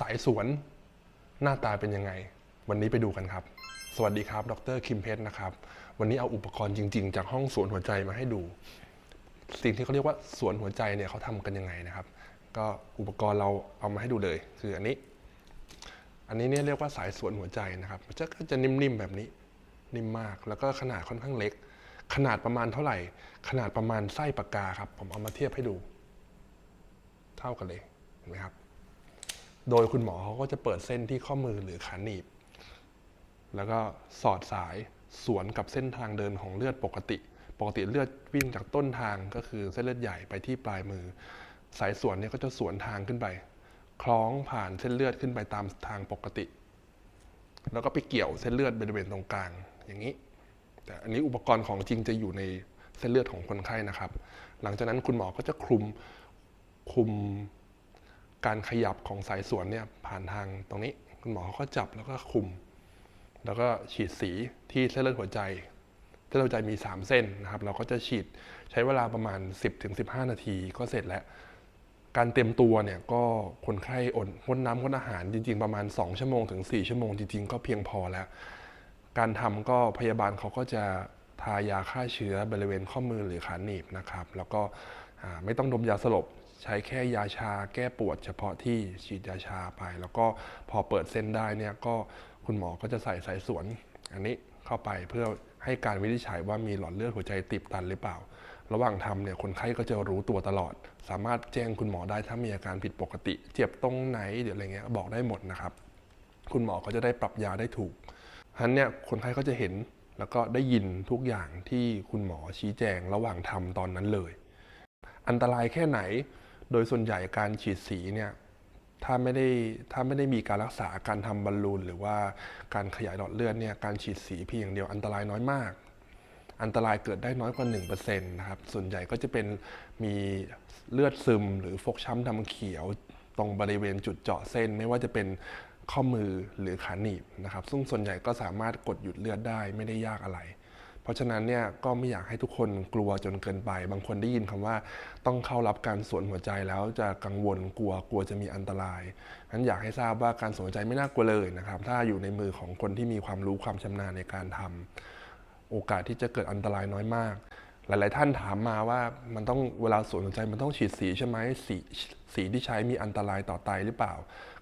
สายสวน หน้าตาเป็นยังไง วันนี้ไปดูกันครับ สวัสดีครับ ดรคิมเพชรนะครับ วันนี้เอาอุปกรณ์จริง ๆ จากห้องสวนหัวใจมาให้ดู สิ่งที่เขาเรียกว่าสวนหัวใจเนี่ยเขาทำกันยังไงนะครับ ก็อุปกรณ์เราเอามาให้ดูเลย คืออันนี้ อันนี้เนี่ยเรียกว่าสายสวนหัวใจนะครับจะก็จะนิ่มๆแบบนี้ นิ่มมาก แล้วก็ขนาดค่อนข้างเล็ก ขนาดประมาณเท่าไหร่ ขนาดประมาณไส้ปากกาครับ ผมเอามาเทียบให้ดู เท่ากันเลย เห็นไหมครับ โดยคุณหมอเขาก็จะเปิดเส้นที่ข้อมือหรือขาหนีบ แล้วก็สอดสายสวนกับเส้นทางเดินของเลือดปกติ ปกติเลือดวิ่งจากต้นทางก็คือเส้นเลือดใหญ่ไปที่ปลายมือ สายสวนเนี่ยก็จะสวนทางขึ้นไป คล้องผ่านเส้นเลือดขึ้นไปตามทางปกติ แล้วก็ไปเกี่ยวเส้นเลือดบริเวณตรงกลางอย่างนี้ แต่อันนี้อุปกรณ์ของจริงจะอยู่ในเส้นเลือดของคนไข้นะครับ หลังจากนั้นคุณหมอก็จะคลุมคลุม การขยับของสายสวนเนี่ยผ่านทางตรงนี้ คุณหมอเขาก็จับแล้วก็คุม แล้วก็ฉีดสีที่เส้นเลือดหัวใจ เส้นเลือดหัวใจมี 3 เส้นนะครับ เราก็จะฉีดใช้เวลาประมาณ 10-15 นาทีก็เสร็จแล้ว การเตรียมตัวเนี่ยก็คนไข้อดงดน้ำงดอาหารจริง ๆ ประมาณ 2 ชั่วโมงถึง 4 ชั่วโมงจริง ๆ ก็เพียงพอแล้ว การทำก็พยาบาลเขาก็จะทายาฆ่าเชื้อบริเวณข้อมือหรือขาหนีบนะครับ แล้วก็ไม่ต้องดมยาสลบ ใช้แค่ยาชาแก้ปวดเฉพาะที่ฉีดยาชาไป แล้วก็พอเปิดเส้นได้เนี่ยก็คุณหมอก็จะใส่สายสวน อันนี้เข้าไปเพื่อให้การวินิจฉัยว่ามีหลอดเลือดหัวใจตีบตันหรือเปล่า ระหว่างทำเนี่ยคนไข้ก็จะรู้ตัวตลอด สามารถแจ้งคุณหมอได้ถ้ามีอาการผิดปกติ เจ็บตรงไหนหรืออะไรเงี้ยบอกได้หมดนะครับ คุณหมอก็จะได้ปรับยาได้ถูกฉะนั้นเนี่ยคนไข้ก็จะเห็นแล้วก็ได้ยินทุกอย่างที่คุณหมอชี้แจงระหว่างทำตอนนั้นเลย อันตรายแค่ไหน โดยส่วนใหญ่การฉีดสีเนี่ยถ้าไม่ได้ถ้าไม่ได้มีการรักษาการทำบอลลูนหรือว่าการขยายหลอดเลือดเนี่ยการฉีดสีเพียงอย่างเดียวอันตรายน้อยมาก อันตรายเกิดได้น้อยกว่า1%นะครับส่วนใหญ่ก็จะเป็นมีเลือดซึม หรือฟกช้ำดำเขียวตรงบริเวณจุดเจาะเส้น ไม่ว่าจะเป็นข้อมือหรือขาหนีบนะครับ ซึ่งส่วนใหญ่ก็สามารถกดหยุดเลือดได้ไม่ได้ยากอะไร ราะฉะนั้นเนี่ยก็ไม่อยากให้ทุกคนกลัวจนเกินไป บางคนได้ยินคำว่าต้องเข้ารับการสวนหัวใจแล้วจะกังวลกลัวกลัวจะมีอันตรายนั้นอยากให้ทราบว่าการสวนหัวใจไม่น่ากลัวเลยนะครับ ถ้าอยู่ในมือของคนที่มีความรู้ความชำนาญในการทำโอกาสที่จะเกิดอันตรายน้อยมาก หลาย ๆ ท่านถามมาว่ามันต้องเวลาสวนหัวใจมันต้องฉีดสีใช่ไหมสีสีที่ใช้มีอันตรายต่อไตหรือเปล่า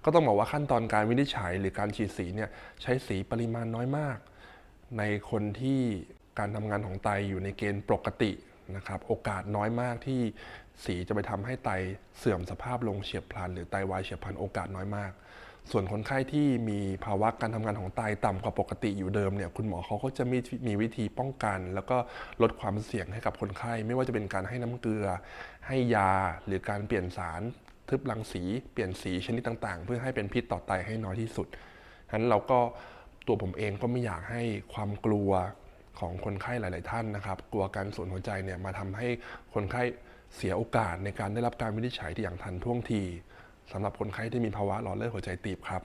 ก็ต้องบอกว่าขั้นตอนการวินิจฉัย หรือการฉีดสีเนี่ยใช้สีปริมาณน้อยมาก ในคนที่ การทำงานของไตอยู่ในเกณฑ์ปกตินะครับโอกาสน้อยมากที่สีจะไปทำให้ไตเสื่อมสภาพลงเฉียบพลัน หรือไตวายเฉียบพลันโอกาสน้อยมาก ส่วนคนไข้ที่มีภาวะการทำงานของไตต่ำกว่าปกติอยู่เดิมเนี่ยคุณหมอเขาก็จะมีมีวิธีป้องกัน แล้วก็ลดความเสี่ยงให้กับคนไข้ ไม่ว่าจะเป็นการให้น้ำเกลือ ให้ยาหรือการเปลี่ยนสารทึบรังสี เปลี่ยนสีชนิดต่างๆ เพื่อให้เป็นพิษต่อไตให้น้อยที่สุดฉะนั้นเราก็ตัวผมเองก็ไม่อยากให้ความกลัว ของคนไข้หลาย ๆ ท่านนะครับ กลัวการสูญหัวใจเนี่ยมาทำให้คนไข้เสียโอกาสในการได้รับการวินิจฉัยที่อย่างทันท่วงทีสำหรับคนไข้ที่มีภาวะหลอดเลือดหัวใจตีบครับ